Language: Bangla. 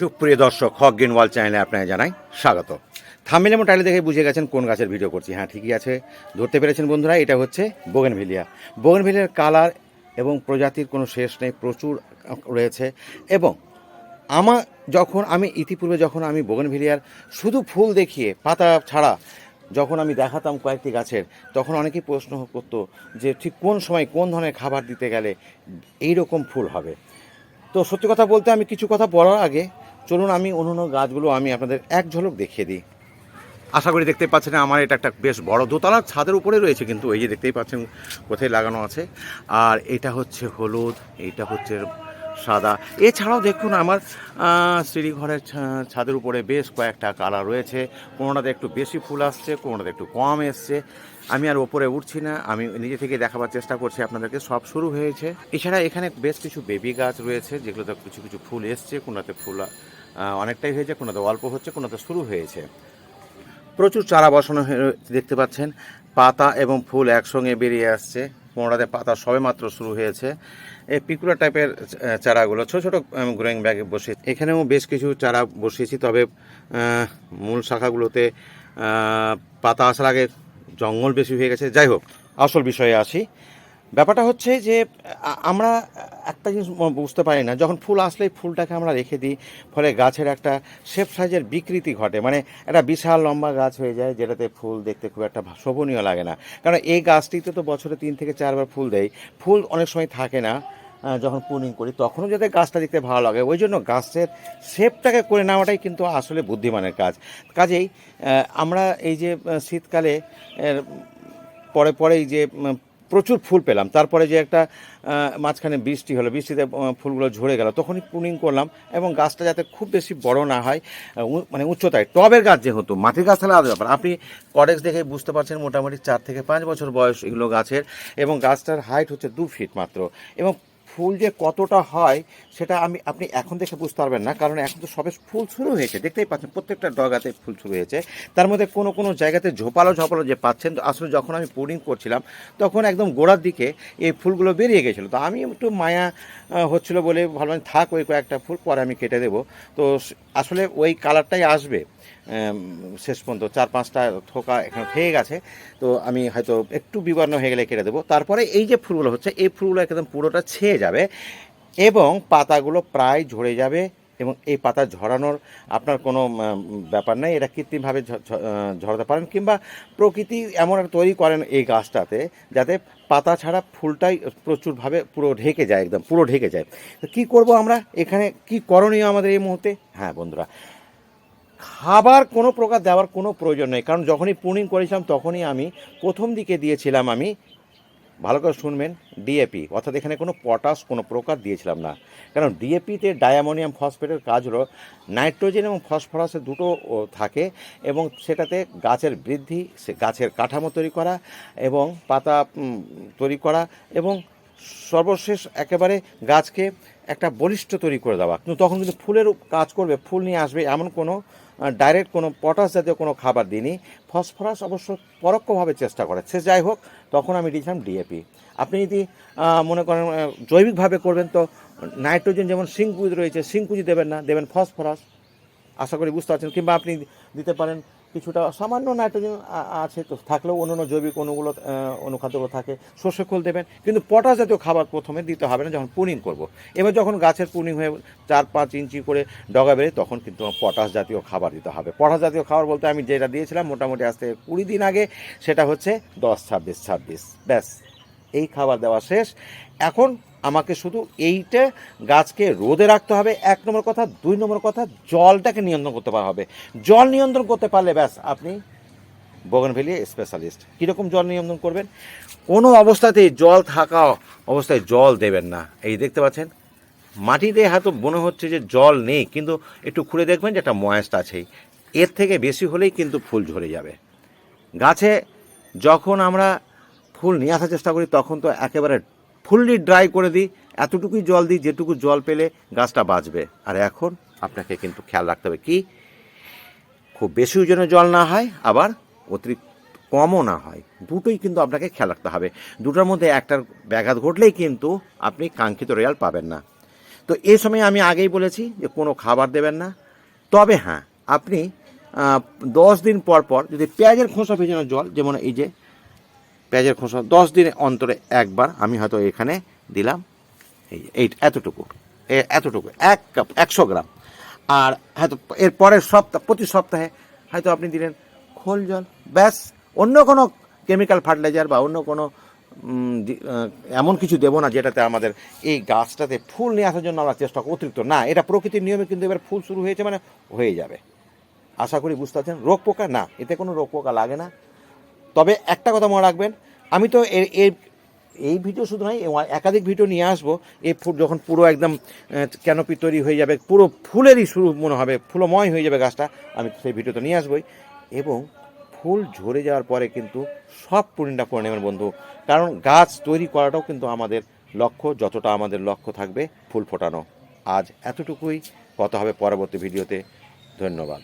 সুপ্রিয় দর্শক, হক গ্রিন ওয়াল চ্যানেলে আপনাকে জানাই স্বাগত। থামিল এবং টাইলে দেখে বুঝে গেছেন কোন গাছের ভিডিও করছি। হ্যাঁ ঠিকই আছে, ধরতে পেরেছেন বন্ধুরা, এটা হচ্ছে বোগেনভিলিয়া। বোগেনভিলিয়ার কালার এবং প্রজাতির কোনো শেষ নেই, প্রচুর রয়েছে এবং আমার যখন আমি, ইতিপূর্বে যখন আমি বোগেনভিলিয়ার শুধু ফুল দেখিয়ে, পাতা ছাড়া যখন আমি দেখাতাম কয়েকটি গাছের, তখন অনেকেই প্রশ্ন করতো যে ঠিক কোন সময় কোন ধরনের খাবার দিতে গেলে এই রকম ফুল হবে। তো সত্যি কথা বলতে আমি কিছু কথা বলার আগে চলুন আমি অন্য গাছগুলো আমি আপনাদের এক ঝলক দেখিয়ে দিই। আশা করি দেখতে পাচ্ছেন আমার এটা একটা বেশ বড় দোতলার ছাদের উপরে রয়েছে কিন্তু এই যে দেখতেই পাচ্ছেন কোথায় লাগানো আছে। আর এটা হচ্ছে হলুদ এইটা হচ্ছে সাদা। এছাড়াও দেখুন আমার ছা- ছাদের উপরে বেশ কয়েকটা কালার রয়েছে। কোনোটাতে একটু বেশি ফুল আসছে, কোনোটাতে একটু কম এসছে। আমি আর ওপরে উঠছি না, আমি নিজে থেকে দেখাবার চেষ্টা করছি আপনাদেরকে, সব শুরু হয়েছে। এছাড়া এখানে বেশ কিছু বেবি গাছ রয়েছে, যেগুলোতে কিছু কিছু ফুল এসছে, কোনোটাতে ফুল অনেকটাই হয়েছে, কোনোটাতে অল্প হচ্ছে, কোনোটাতে শুরু হয়েছে। প্রচুর চারা বসানো দেখতে পাচ্ছেন, পাতা এবং ফুল একসঙ্গে বেরিয়ে আসছে, কোনোটাতে পাতা সবে মাত্র শুরু হয়েছে। এই পিকুলা টাইপের চারাগুলো, ছোটো ছোটো গ্রোয়িং ব্যাগে বসে, এখানেও বেশ কিছু চারা বসিয়েছি, তবে মূল শাখাগুলোতে পাতা আসার আগে জঙ্গল বেশি হয়ে গেছে। যাই হোক, আসল বিষয়ে আসি। ব্যাপারটা হচ্ছে যে আমরা একটা জিনিস বুঝতে পারি না, যখন ফুল আসলেই ফুলটাকে আমরা রেখে দিই, ফলে গাছের একটা শেপ সাইজের বিকৃতি ঘটে। মানে একটা বিশাল লম্বা গাছ হয়ে যায়, যেটাতে ফুল দেখতে খুব একটা শোভনীয় লাগে না। কারণ এই গাছটিতে তো বছরে তিন থেকে চারবার ফুল দেয়। ফুল অনেক সময় থাকে না যখন পুনিং করি, তখনও যাতে গাছটা দেখতে ভালো লাগে। ওই জন্য গাছের শেপটাকে করে নেওয়াটাই কিন্তু আসলে বুদ্ধিমানের কাজ। কাজেই আমরা এই যে শীতকালে পরে পরেই যে প্রচুর ফুল পেলাম। তারপরে যে একটা মাঝখানে বৃষ্টি হলো, বৃষ্টিতে ফুলগুলো ঝরে গেল, তখনই পুনিং করলাম এবং গাছটা যাতে খুব বেশি বড় না হয় মানে উচ্চতায়। টবের গাছ যেহেতু, মাটির গাছ তাহলে আলাদা ব্যাপার। আপনি কডেক্স দেখে বুঝতে পারছেন মোটামুটি চার থেকে পাঁচ বছর বয়স এগুলো গাছের এবং গাছটার হাইট হচ্ছে দু ফিট মাত্র। এবং ফুল যে কতটা হয়, সেটা আমি, আপনি এখন দেখে বুঝতে পারবেন না, কারণ এখন তো সবে ফুল শুরু হয়েছে। দেখতেই পাচ্ছেন, প্রত্যেকটা ডগাতে ফুল শুরু হয়েছে। তার মধ্যে কোনো কোনো জায়গাতে ঝোপালো ঝোপালো যে পাচ্ছেন, তো আসলে যখন আমি পুডিং করছিলাম, তখন একদম গোড়ার দিকে এই ফুলগুলো বেরিয়ে গেছিল। তো আমি একটু মায়া হচ্ছিল বলে ভাবলাম থাক, ওই কয়েকটা ফুল পরে আমি কেটে দেবো। তো আসলে ওই কালারটাই আসবে। শেষ পর্যন্ত চার পাঁচটা থোকা এখানে থেকে গেছে। তো আমি হয়তো একটু বিবর্ণ হয়ে গেলে কেটে দেবো। তারপরে এই যে ফুলগুলো হচ্ছে, এই ফুলগুলো একদম পুরোটা ছেয়ে যাবে এবং পাতাগুলো প্রায় ঝরে যাবে এবং এই পাতা ঝরানোর আপনার কোনো ব্যাপার নেই। এটা কৃত্রিমভাবে ঝরাতে পারেন কিংবা প্রকৃতি এমন একটা তৈরি করেন এই গাছটাতে যাতে পাতা ছাড়া ফুলটাই প্রচুরভাবে পুরো ঢেকে যায়, একদম পুরো ঢেকে যায়। তো কী করব আমরা? এখানে কি করণীয় আমাদের এই মুহূর্তে? হ্যাঁ বন্ধুরা খাবার কোনো প্রকার দেওয়ার কোনো প্রয়োজন নেই। কারণ যখনই পুনিং করেছিলাম, তখনই আমি প্রথম দিকে দিয়েছিলাম আমি, ভালো করে শুনবেন ডিএপি অর্থাৎ এখানে কোনো পটাশ কোনো প্রকার দিয়েছিলাম না। কারণ ডিএপিতে ডায়ামোনিয়াম ফসফেটের কাজ হলো নাইট্রোজেন এবং ফসফরাসের দুটো থাকে এবং সেটাতে গাছের বৃদ্ধি, সে গাছের কাঠামো তৈরি করা এবং পাতা তৈরি করা এবং সর্বশেষ একেবারে গাছকে একটা বলিষ্ঠ তৈরি করে দেওয়া। কিন্তু তখন কিন্তু ফুলের কাজ করবে, ফুল নিয়ে আসবে এমন কোনো ডাইরেক্ট কোনো পটাশ জাতীয় কোনো খাবার দিইনি। ফসফরাস অবশ্য পরোক্ষভাবে চেষ্টা করে সে যাই হোক, তখন আমি দিয়েছিলাম ডিএপি আপনি যদি মনে করেন জৈবিকভাবে করবেন তো নাইট্রোজেন যেমন সিংকুজি রয়েছে সিংকুজি দেবেন না, দেবেন ফসফরাস আশা করি বুঝতে পারছেন। কিংবা আপনি দিতে পারেন কিছুটা সামান্য নাইট্রোজেন আছে, তো থাকলেও অন্যান্য জৈবিক অণুগুলো অনুখাদ্যগুলো থাকে শস্য খোল দেবেন। কিন্তু পটাশ জাতীয় খাবার প্রথমে দিতে হবে না, যখন পুনিং করব। এবার যখন গাছের পুনিং হয়ে চার, পাঁচ ইঞ্চি করে ডগা বেড়ে তখন কিন্তু পটাশ জাতীয় খাবার দিতে হবে। পটাশ জাতীয় খাবার বলতে আমি যেটা দিয়েছিলাম, মোটামুটি আজ থেকে কুড়ি দিন আগে, সেটা হচ্ছে দশ, ছাব্বিশ ছাব্বিশ। ব্যাস, এই খাবার দেওয়া শেষ। এখন আমাকে শুধু এইটা গাছকে রোদে রাখতে হবে। এক নম্বর কথা। দুই নম্বর কথা, জলটাকে নিয়ন্ত্রণ করতে পারা হবে। জল নিয়ন্ত্রণ করতে পারলে ব্যাস আপনি বগনভেলিয়া স্পেশালিস্ট কীরকম জল নিয়ন্ত্রণ করবেন? কোনো অবস্থাতেই জল থাকা অবস্থায় জল দেবেন না। এই দেখতে পাচ্ছেন, মাটিতে হয়তো মনে হচ্ছে যে জল নেই, কিন্তু একটু খুঁড়ে দেখবেন যে একটা ময়েস্ট আছেই। এর থেকে বেশি হলেই কিন্তু ফুল ঝরে যাবে। গাছে যখন আমরা ফুল নিয়ে আসার চেষ্টা করি, তখন তো একেবারে ফুললি ড্রাই করে দিই, এতটুকুই জল দিই, যেটুকু জল পেলে গাছটা বাঁচবে। আর এখন আপনাকে কিন্তু খেয়াল রাখতে হবে কি, খুব বেশিও যেন জল না হয়, আবার অতিরিক্ত কমও না হয়। দুটোই কিন্তু আপনাকে খেয়াল রাখতে হবে। দুটোর মধ্যে একটার ব্যাঘাত ঘটলেই কিন্তু আপনি কাঙ্ক্ষিত রেজাল্ট পাবেন না। তো এই সময় আমি আগেই বলেছি যে কোনো খাবার দেবেন না। তবে হ্যাঁ আপনি দশ দিন পর পর যদি পেঁয়াজের খোসা ভেজানো জল, যেমন এই যে পেঁয়াজের খোসা দশ দিন অন্তরে একবার আমি হয়তো এখানে দিলাম। এই এই এতটুকু। এ, এতটুকু। এক কাপ, একশো গ্রাম। আর হয়তো এর পরের সপ্তাহ প্রতি সপ্তাহে হয়তো আপনি দিলেন খোল জল। ব্যাস, অন্য কোনো কেমিক্যাল ফার্টিলাইজার বা অন্য কোনো এমন কিছু দেবো না যেটাতে আমাদের এই গাছটাতে ফুল নিয়ে আসার জন্য আমরা চেষ্টা অতিরিক্ত না, এটা প্রকৃতির নিয়মে কিন্তু এবার ফুল শুরু হয়েছে মানে হয়ে যাবে। আশা করি বুঝতে পারছেন। রোগ পোকা? না, এতে কোনো রোগ পোকা লাগে না। তবে একটা কথা মনে রাখবেন, আমি তো এর এর, এই ভিডিও শুধু নয় একাধিক ভিডিও নিয়ে আসব, এই ফুল যখন পুরো একদম ক্যানোপি তৈরি হয়ে যাবে, পুরো ফুলেরই শুরু মনে হবে, ফুলময় হয়ে যাবে গাছটা, আমি সেই ভিডিও তো নিয়ে আসবোই। এবং ফুল ঝরে যাওয়ার পরে কিন্তু সব পূর্ণিটা করে নেবেন বন্ধু, কারণ গাছ তৈরি করাটাও কিন্তু আমাদের লক্ষ্য, যতটা আমাদের লক্ষ্য থাকবে ফুল ফোটানো। আজ এতটুকুই, কথা হবে পরবর্তী ভিডিওতে, ধন্যবাদ।